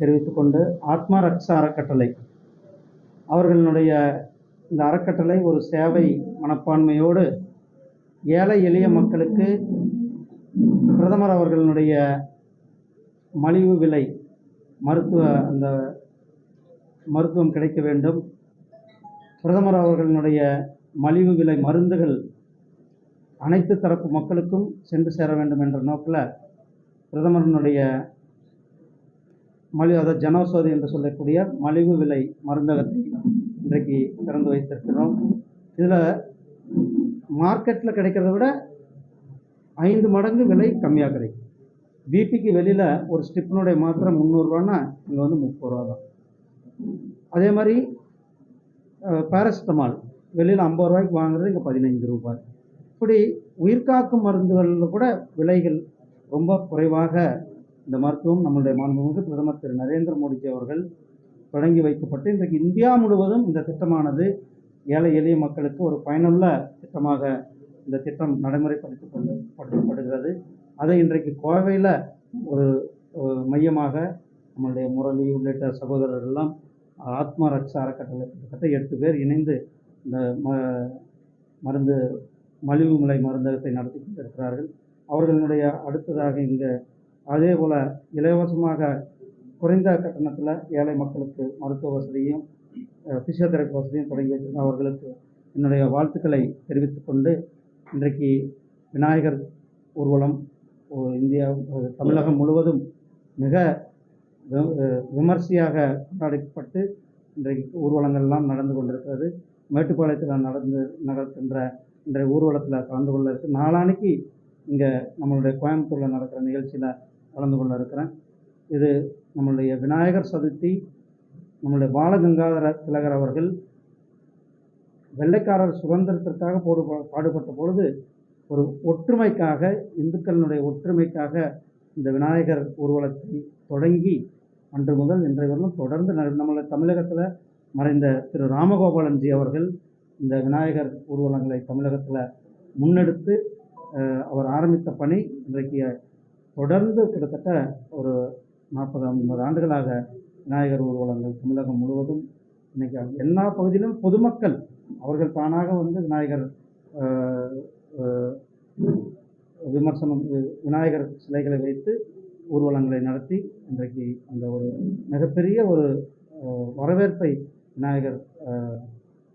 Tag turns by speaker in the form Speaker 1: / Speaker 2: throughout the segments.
Speaker 1: தெரிவித்துக் கொண்டு ஆத்மா ரக்ஷா அறக்கட்டளை. அவர்களுடைய இந்த அறக்கட்டளை ஒரு சேவை மனப்பான்மையோடு ஏழை எளிய மக்களுக்கு பிரதமர் அவர்களுடைய மலிவு விலை மருத்துவ அந்த மருத்துவம் கிடைக்க வேண்டும். பிரதமர் அவர்களுடைய மலிவு விலை மருந்துகள் அனைத்து தரப்பு மக்களுக்கும் சென்று சேர வேண்டும் என்ற நோக்கில் பிரதமரினுடைய மலிவு அதாவது ஜனௌஷதி என்று சொல்லக்கூடிய மலிவு விலை மருந்தகத்தை இன்றைக்கு திறந்து வைத்திருக்கிறோம். இதில் மார்க்கெட்டில் கிடைக்கிறத விட ஐந்து மடங்கு விலை கம்மியாக கிடைக்கும். பிபிக்கு வெளியில் ஒரு ஸ்டிப்னுடைய மாத்திரை முந்நூறுரூவான்னா இங்கே வந்து முப்பது ரூபா தான். அதே மாதிரி பேரசிட்டமால் வெளியில் ஐம்பது ரூபாய்க்கு வாங்குறது இங்கே பதினைஞ்சு ரூபாய் இப்படி உயிர்காக்கும் மருந்துகளில் கூட விலைகள் ரொம்ப குறைவாக இந்த மருத்துவம் நம்மளுடைய மாண்புமிகு பிரதமர் திரு நரேந்திர மோடிஜி அவர்கள் தொடங்கி வைக்கப்பட்டு இன்றைக்கு இந்தியா முழுவதும் இந்த திட்டமானது ஏழை எளிய மக்களுக்கு ஒரு பயனுள்ள திட்டமாக இந்த திட்டம் நடைமுறைப்படுத்திக் கொண்டு படுத்தப்படுகிறது. அதை இன்றைக்கு கோவையில் ஒரு மையமாக நம்மளுடைய முரளி உள்ளிட்ட சகோதரர்கள்லாம் ஆத்மா ரக்ஷா அறக்கட்டளை கிட்டத்தட்ட எட்டு பேர் இணைந்து இந்த ம மருந்து மலிவு முலை மருந்தகத்தை நடத்தி கொண்டிருக்கிறார்கள். அவர்களுடைய அடுத்ததாக இங்கே அதே போல் இலவசமாக குறைந்த கட்டணத்தில் ஏழை மக்களுக்கு மருத்துவ வசதியும் ஃபிசியோதெரப்பி வசதியும் தொடங்கி வைத்திருக்க அவர்களுக்கு என்னுடைய வாழ்த்துக்களை தெரிவித்துக்கொண்டு இன்றைக்கு விநாயகர் ஊர்வலம் இந்தியா தமிழகம் முழுவதும் மிக விமர்சையாக கொண்டாடப்பட்டு இன்றைக்கு ஊர்வலங்கள்லாம் நடந்து கொண்டிருக்கிறது. மேட்டுப்பாளையத்தில் நடந்து நடக்கின்ற இன்றைய ஊர்வலத்தில் கலந்து கொள்ள இருக்குது நாளானைக்கு இங்கே நம்மளுடைய கோயம்புத்தூரில் நடக்கிற நிகழ்ச்சியில் கலந்து கொள்ள இருக்கிறேன். இது நம்மளுடைய விநாயகர் சதுர்த்தி நம்மளுடைய பாலகங்காதர திலகர் அவர்கள் வெள்ளைக்காரர் சுதந்திரத்திற்காக போடு பாடுபட்ட பொழுது ஒரு ஒற்றுமைக்காக இந்துக்களினுடைய ஒற்றுமைக்காக இந்த விநாயகர் ஊர்வலத்தை தொடங்கி அன்று முதல் இன்றைய வரலும் தொடர்ந்து நட- தமிழகத்தில் மறைந்த திரு ராமகோபாலன்ஜி அவர்கள் இந்த விநாயகர் ஊர்வலங்களை தமிழகத்தில் முன்னெடுத்து அவர் ஆரம்பித்த பணி இன்றைக்கு தொடர்ந்து கிட்டத்தட்ட ஒரு நாற்பது ஐம்பது ஆண்டுகளாக விநாயகர் ஊர்வலங்கள் தமிழகம் முழுவதும் இன்றைக்கி எல்லா பகுதியிலும் பொதுமக்கள் அவர்கள் தானாக வந்து விநாயகர் விமர்சனம் வி- விநாயகர் சிலைகளை வைத்து ஊர்வலங்களை நடத்தி இன்றைக்கு அந்த ஒரு மிகப்பெரிய ஒரு வரவேற்பை விநாயகர்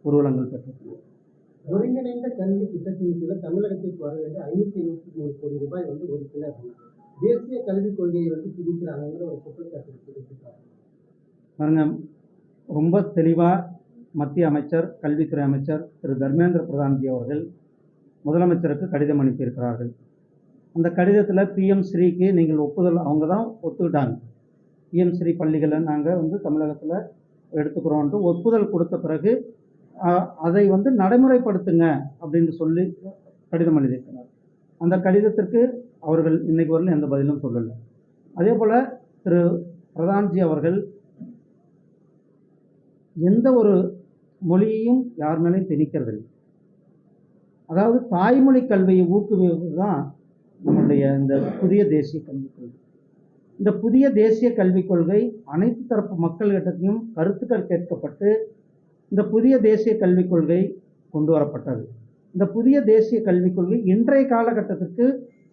Speaker 1: ஊர்வலங்கள் பெற்றது
Speaker 2: ஒருங்கிணைந்த கல்வி திட்டத்தின் கீழே தமிழகத்திற்கு வர வேண்டிய ஐநூற்றி இருபத்தி மூணு கோடி ரூபாய் வந்து ஒரு கிலோ தேசிய கல்விக் கொள்கையை வந்து திணிக்கிறாங்கிற ஒரு குற்றச்சாட்டு
Speaker 1: பாருங்க ரொம்ப தெளிவாக மத்திய அமைச்சர் கல்வித்துறை அமைச்சர் திரு. தர்மேந்திர பிரதான்ஜி அவர்கள் முதலமைச்சருக்கு கடிதம் அனுப்பியிருக்கிறார்கள். அந்த கடிதத்தில் பிஎம் ஸ்ரீக்கு நீங்கள் ஒப்புதல் அவங்க தான் ஒத்துக்கிட்டாங்க. பிஎம் ஸ்ரீ பள்ளிகளை நாங்கள் வந்து தமிழகத்தில் எடுத்துக்கிறோன்ட்டு ஒப்புதல் கொடுத்த பிறகு அதை வந்து நடைமுறைப்படுத்துங்க அப்படின்னு சொல்லி கடிதம் எழுதியிருக்கிறார். அந்த கடிதத்திற்கு அவர்கள் இன்றைக்கு வரல எந்த பதிலும் சொல்லலை. அதே போல் திரு பிரதான்ஜி அவர்கள் எந்த ஒரு மொழியையும் யார் மேலேயும் திணிக்கிறதில்லை. அதாவது தாய்மொழி கல்வியை ஊக்குவிப்பது தான் நம்மளுடைய இந்த புதிய தேசிய கல்விக் கொள்கை. இந்த புதிய தேசிய கல்விக் கொள்கை அனைத்து தரப்பு மக்கள்கிட்டத்தையும் கருத்துக்கள் கேட்கப்பட்டு இந்த புதிய தேசிய கல்விக் கொள்கை கொண்டு வரப்பட்டது. இந்த புதிய தேசிய கல்விக் கொள்கை இன்றைய காலகட்டத்திற்கு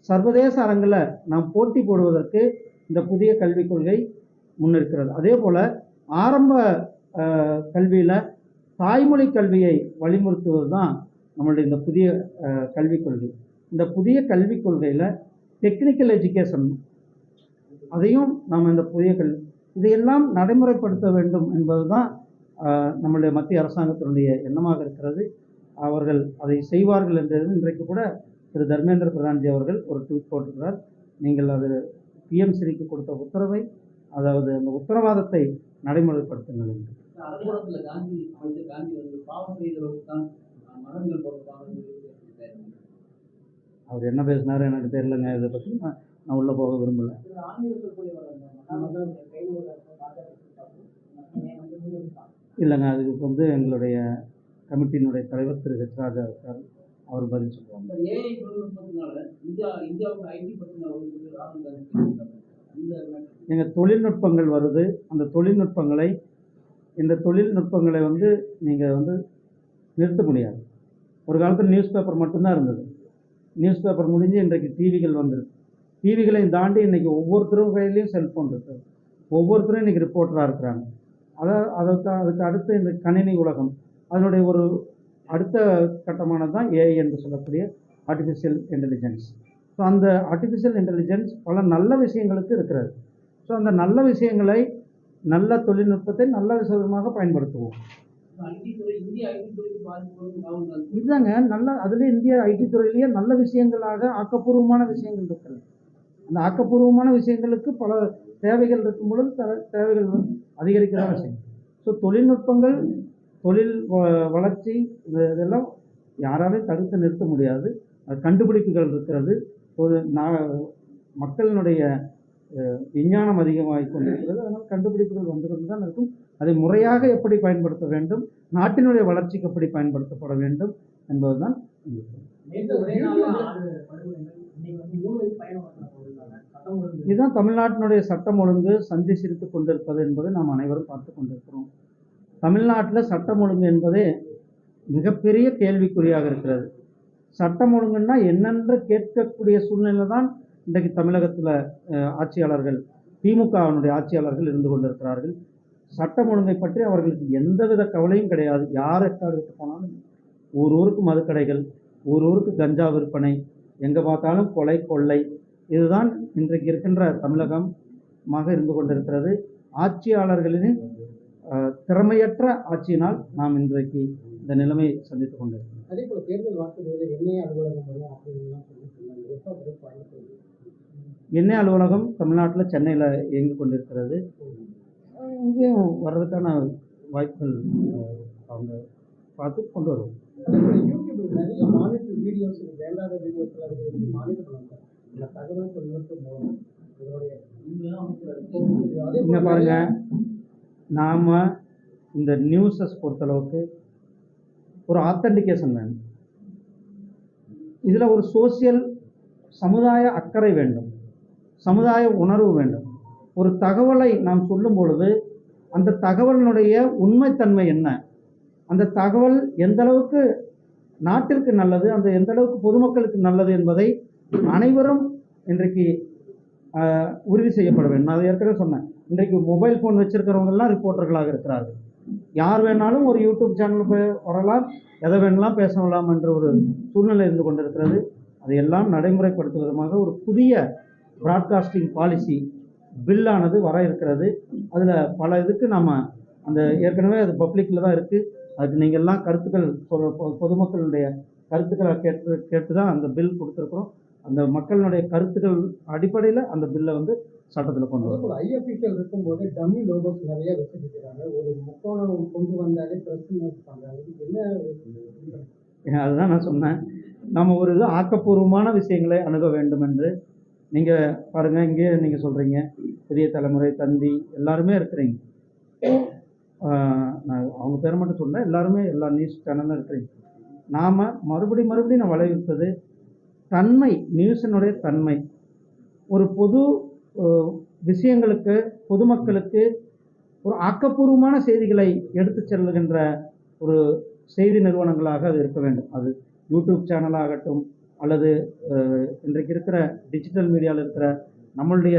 Speaker 1: சர்வதேச அரங்கில் நாம் போட்டி போடுவதற்கு இந்த புதிய கல்விக் கொள்கை முன்னிருக்கிறது. அதே போல் ஆரம்ப கல்வியில் தாய்மொழி கல்வியை வலியுறுத்துவது தான் நம்மளுடைய இந்த புதிய கல்விக் கொள்கை. இந்த புதிய கல்விக் கொள்கையில் டெக்னிக்கல் எஜுகேஷன் அதையும் நாம் இந்த புதிய கல்வி இதையெல்லாம் நடைமுறைப்படுத்த வேண்டும் என்பது தான் நம்மளுடைய மத்திய அரசாங்கத்தினுடைய எண்ணமாக இருக்கிறது. அவர்கள் அதை செய்வார்கள் என்றது இன்றைக்கு கூட திரு தர்மேந்திர பிரதான்ஜி அவர்கள் ஒரு ட்வீட் போட்டிருக்கிறார். நீங்கள் அது பிஎம்சிக்கு கொடுத்த உத்தரவை அதாவது அந்த உத்தரவாதத்தை நடைமுறைப்படுத்துங்கள் என்று. அவர் என்ன பேசினாரு எனக்கு தெரியலங்க இதை பற்றி நான் நான் உள்ளே போக விரும்பல. இல்லைங்க அதுக்கு வந்து எங்களுடைய கமிட்டியினுடைய தலைவர் திரு ஹெச் ராஜா இருக்கார். அவர் பதில் சொல்லுவாங்க.
Speaker 3: ஏஐ தொழில்நுட்பத்தினால இந்தியா இந்தியாவுக்கு ஐடி பற்றின ஒரு ராகுல் காந்தி அந்த matter.
Speaker 1: எங்கள் தொழில்நுட்பங்கள் வருது. அந்த தொழில்நுட்பங்களை இந்த தொழில்நுட்பங்களை வந்து நீங்கள் வந்து நிறுத்த முடியாது. ஒரு காலத்தில் நியூஸ் பேப்பர் மட்டும்தான் இருந்தது. நியூஸ் பேப்பர் முடிஞ்சு இன்றைக்கு டிவிகள் வந்திருக்கு. டிவிகளையும் தாண்டி இன்றைக்கி ஒவ்வொருத்தரும் கையிலையும் செல்ஃபோன் இருக்குது ஒவ்வொருத்தரும் இன்றைக்கி ரிப்போர்ட்டராக இருக்கிறாங்க. அதை அதுக்கு அதுக்கு அடுத்து இந்த கணினி உலகம் அதனுடைய ஒரு அடுத்த கட்டமானது தான் ஏஐ என்று சொல்லக்கூடிய ஆர்டிஃபிஷியல் இன்டெலிஜென்ஸ் ஸோ அந்த ஆர்டிஃபிஷியல் இன்டெலிஜென்ஸ் பல நல்ல விஷயங்களுக்கு இருக்கிறது. ஸோ அந்த நல்ல விஷயங்களை நல்ல தொழில்நுட்பத்தை நல்ல விதமாக பயன்படுத்துவோம்.
Speaker 3: ஐடி
Speaker 1: இதுதாங்க நல்ல அதில் இந்திய ஐடி துறையிலேயே நல்ல விஷயங்களாக ஆக்கப்பூர்வமான விஷயங்கள் இருக்கிறது. அந்த ஆக்கப்பூர்வமான விஷயங்களுக்கு பல தேவைகள் இருக்கும் பொழுது தேவைகள் அதிகரிக்கிற விஷயம். ஸோ தொழில்நுட்பங்கள் தொழில் வ- வளர்ச்சி இது இதெல்லாம் யாராலையும் தடுத்து நிறுத்த முடியாது. அது கண்டுபிடிப்புகள் இருக்கிறது. ஒரு நான் மக்களினுடைய விஞ்ஞானம் அதிகமாகி கொண்டிருக்கிறது. அதனால் கண்டுபிடிப்புகள் வந்துகிட்டு தான் இருக்கும். அதை முறையாக எப்படி பயன்படுத்த வேண்டும்? நாட்டினுடைய வளர்ச்சிக்கு எப்படி பயன்படுத்தப்பட வேண்டும்? என்பதுதான் இதுதான் தமிழ்நாட்டினுடைய சட்டம் ஒழுங்கு சந்தி சிரித்து கொண்டிருப்பது என்பதை நாம் அனைவரும் பார்த்து கொண்டிருக்கிறோம். தமிழ்நாட்டில் சட்டம் ஒழுங்கு என்பதே மிகப்பெரிய கேள்விக்குறியாக இருக்கிறது. சட்டம் ஒழுங்குன்னா என்னென்று கேட்கக்கூடிய சூழ்நிலை தான் இன்றைக்கு தமிழகத்தில் ஆட்சியாளர்கள் திமுகவினுடைய ஆட்சியாளர்கள் இருந்து கொண்டிருக்கிறார்கள். சட்டம் ஒழுங்கை பற்றி அவர்களுக்கு எந்தவித கவலையும் கிடையாது. யார் எக்காடுக்கு போனாலும் ஒரு ஊருக்கு மதுக்கடைகள் ஒரு ஊருக்கு கஞ்சா விற்பனை எங்கே பார்த்தாலும் கொலை கொள்ளை இதுதான் இன்றைக்கு இருக்கின்ற தமிழகமாக இருந்து கொண்டிருக்கிறது. ஆட்சியாளர்களின் திறமையற்ற ஆட்சியினால் நாம் இன்றைக்கு இந்த நிலைமையை சந்தித்துக் கொண்டிருக்கிறோம்.
Speaker 2: அதே போல தேர்தல் வாக்குறுதியில் எண்ணெய் அலுவலகம் வரும் அப்படின்னு
Speaker 1: எண்ணெய் அலுவலகம் தமிழ்நாட்டில் சென்னையில் இயங்கிக் கொண்டிருக்கிறது. இங்கேயும் வர்றதுக்கான வாய்ப்புகள் அவங்க பார்த்து கொண்டு வருவோம்.
Speaker 2: நிறைய மானிட்டர் வீடியோஸ் வேண்டாத வீடியோஸ் எல்லாம் இருக்கு மானிட்டர் பண்ணுவாங்க? இந்த தகவல் தொழில்நுட்பம் மூலம். இதனுடைய
Speaker 3: இங்கெல்லாம் அமைச்சர்
Speaker 2: அதே
Speaker 1: இங்கே
Speaker 2: போல
Speaker 1: பாருங்க. நாம் இந்த நியூஸஸ் பொறுத்தளவுக்கு ஒரு ஆத்தன்டிகேஷன் வேணும். இதில் ஒரு சோசியல் சமுதாய அக்கறை வேண்டும். சமுதாய உணர்வு வேண்டும். ஒரு தகவலை நாம் சொல்லும் பொழுது அந்த தகவலினுடைய உண்மைத்தன்மை என்ன? அந்த தகவல் எந்த அளவுக்கு நாட்டிற்கு நல்லது அந்த எந்த அளவுக்கு பொதுமக்களுக்கு நல்லது என்பதை அனைவரும் இன்றைக்கு உறுதி செய்யப்பட வேண்டும். நான் அதை ஏற்கனவே சொன்னேன். இன்றைக்கு மொபைல் ஃபோன் வச்சுருக்கிறவங்கெல்லாம் ரிப்போர்ட்டர்களாக இருக்கிறார்கள். யார் வேணாலும் ஒரு யூடியூப் சேனல் போய் வரலாம் எதை வேணாலும் பேசலாம் என்ற ஒரு சூழ்நிலை இருந்து கொண்டிருக்கிறது. அதையெல்லாம் நடைமுறைப்படுத்தும் விதமாக ஒரு புதிய ப்ராட்காஸ்டிங் பாலிசி பில்லானது வர இருக்கிறது. அதில் பல இதுக்கு நாம் அந்த ஏற்கனவே அது பப்ளிக்கில் தான் இருக்குது அதுக்கு நீங்கள் எல்லாம் கருத்துக்கள் பொ- பொதுமக்களுடைய கருத்துக்களை கேட்டு கேட்டு தான் அந்த பில் கொடுத்துருக்குறோம். அந்த மக்களினுடைய கருத்துக்கள் அடிப்படையில் அந்த பில்லை வந்து சட்டத்தில் கொண்டு வரும்.
Speaker 2: போல ஐஎஃபிஷியல் இருக்கும்போது டம்மி லோகோஸ் நிறைய வச்சிருக்கிறாங்க. ஒரு முக்கோணம் கொண்டு வந்தாலே இதுக்கு என்ன
Speaker 1: அதுதான் நான் சொன்னேன். நம்ம ஒரு இது ஆக்கப்பூர்வமான விஷயங்களை அணுக வேண்டும் என்று. நீங்கள் பாருங்கள் இங்கேயே நீங்கள் சொல்கிறீங்க புதிய தலைமுறை தந்தி எல்லாருமே இருக்கிறீங்க. நான் அவங்க பேரை மட்டும் சொல்ல எல்லாருமே எல்லா நியூஸ் சேனலும் இருக்கிறீங்க. நாம் மறுபடி மறுபடியும் நான் வலியுறுத்தது தன்மை நியூஸினுடைய தன்மை. ஒரு பொது விஷயங்களுக்கு பொதுமக்களுக்கு ஒரு ஆக்கப்பூர்வமான செய்திகளை எடுத்து செல்லுகின்ற ஒரு செய்தி நிறுவனங்களாக அது இருக்க வேண்டும். அது யூடியூப் சேனலாகட்டும் அல்லது இன்றைக்கு இருக்கிற டிஜிட்டல் மீடியாவில் இருக்கிற நம்மளுடைய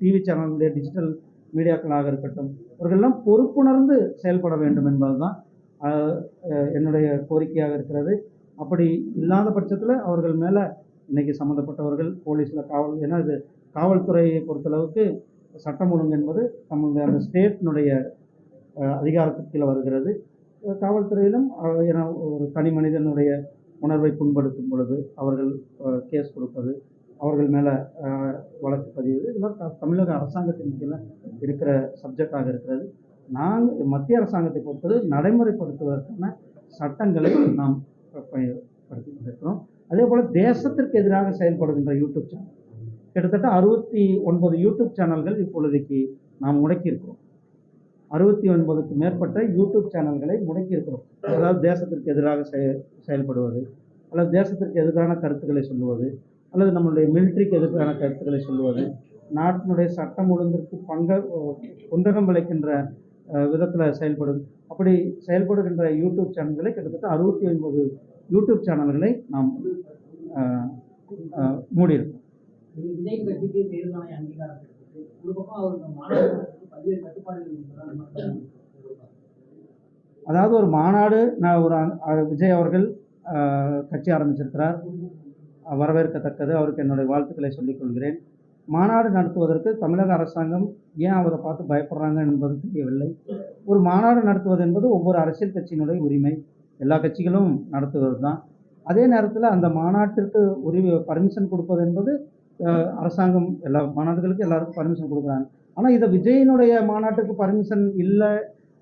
Speaker 1: டிவி சேனலுடைய டிஜிட்டல் மீடியாக்களாக இருக்கட்டும் இவர்களெல்லாம் பொறுப்புணர்ந்து செயல்பட வேண்டும் என்பதுதான் என்னுடைய கோரிக்கையாக இருக்கிறது. அப்படி இல்லாத பட்சத்தில் அவர்கள் மேலே இன்றைக்கி சம்மந்தப்பட்டவர்கள் போலீஸில் காவல் ஏன்னா இது காவல்துறையை பொறுத்தளவுக்கு சட்டம் ஒழுங்கு என்பது நம்மளுடைய அந்த ஸ்டேட்டினுடைய அதிகாரத்துக்கு கீழே வருகிறது. காவல்துறையிலும் ஏன்னா ஒரு தனி மனிதனுடைய உணர்வை புண்படுத்தும் பொழுது அவர்கள் கேஸ் கொடுப்பது அவர்கள் மேலே வழக்கு பதிவு இதெல்லாம் தமிழக அரசாங்கத்தின் கீழே இருக்கிற சப்ஜெக்டாக இருக்கிறது. நாங்கள் மத்திய அரசாங்கத்தை பொறுத்தது நடைமுறைப்படுத்துவதற்கான சட்டங்களை நாம் பயன்படுத்தி கொண்டிருக்கிறோம் அதே போல் தேசத்திற்கு எதிராக செயல்படுகின்ற யூடியூப் சேனல். கிட்டத்தட்ட அறுபத்தி ஒன்பது யூடியூப் சேனல்கள் இப்பொழுதைக்கு நாம் முடக்கியிருக்கிறோம். அறுபத்தி ஒன்பதுக்கு மேற்பட்ட யூடியூப் சேனல்களை முடக்கியிருக்கிறோம். அதாவது தேசத்திற்கு எதிராக செய செயல்படுவது அல்லது தேசத்திற்கு எதிரான கருத்துக்களை சொல்லுவது அல்லது நம்மளுடைய மிலிட்ரிக்கு எதிரான கருத்துக்களை சொல்லுவது நாட்டினுடைய சட்டம் ஒழுங்கிற்கு பங்க குந்தகம் விளைக்கின்ற விதத்தில் செயல்படும் அப்படி செயல்படுகின்ற யூடியூப் சேனல்களை கிட்டத்தட்ட அறுபத்தி ஒன்பது யூடியூப் சேனல்களை நாம் மூடியிருக்கோம். அதாவது ஒரு மாநாடு நான் ஒரு அ- விஜய் அவர்கள் கட்சி ஆரம்பிச்சிருக்கிறார். வரவேற்கத்தக்கது. அவருக்கு என்னுடைய வாழ்த்துக்களை சொல்லிக் கொள்கிறேன். மாநாடு நடத்துவதற்கு தமிழக அரசாங்கம் ஏன் அவரை பார்த்து பயப்படுறாங்க என்பது தெரியவில்லை. ஒரு மாநாடு நடத்துவது என்பது ஒவ்வொரு அரசியல் கட்சியினுடைய உரிமை. எல்லா கட்சிகளும் நடத்துவது தான். அதே நேரத்தில் அந்த மாநாட்டிற்கு உரிமை பர்மிஷன் கொடுப்பது என்பது அரசாங்கம் எல்லா மாநாடுகளுக்கும் எல்லாருக்கும் பர்மிஷன் கொடுக்குறாங்க. ஆனால் இதை விஜயினுடைய மாநாட்டுக்கு பர்மிஷன் இல்லை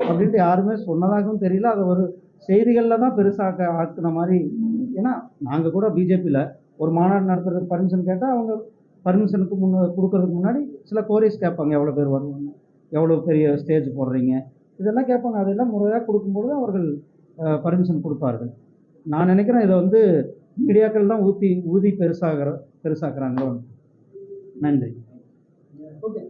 Speaker 1: அப்படின்ட்டு யாருமே சொன்னதாகவும் தெரியல. அதை ஒரு செய்திகளில் தான் பெருசாக ஆக்குன மாதிரி. ஏன்னா நாங்கள் கூட பிஜேபியில் ஒரு மாநாடு நடத்துறதுக்கு பர்மிஷன் கேட்டால் அவங்க பர்மிஷனுக்கு முன்னே கொடுக்கறதுக்கு முன்னாடி சில கோரிஸ் கேட்பாங்க எவ்வளோ பேர் வருவாங்க எவ்வளோ பெரிய ஸ்டேஜ் போடுறீங்க. இதெல்லாம் கேட்பாங்க. அதெல்லாம் முறையாக கொடுக்கும்பொழுது அவர்கள் பர்மிஷன் கொடுப்பார்கள். நான் நினைக்கிறேன் இதை வந்து மீடியாக்கள் தான் ஊற்றி ஊதி பெருசாகிற பெருசாக்குறாங்களோ. நன்றி.
Speaker 2: ஓகே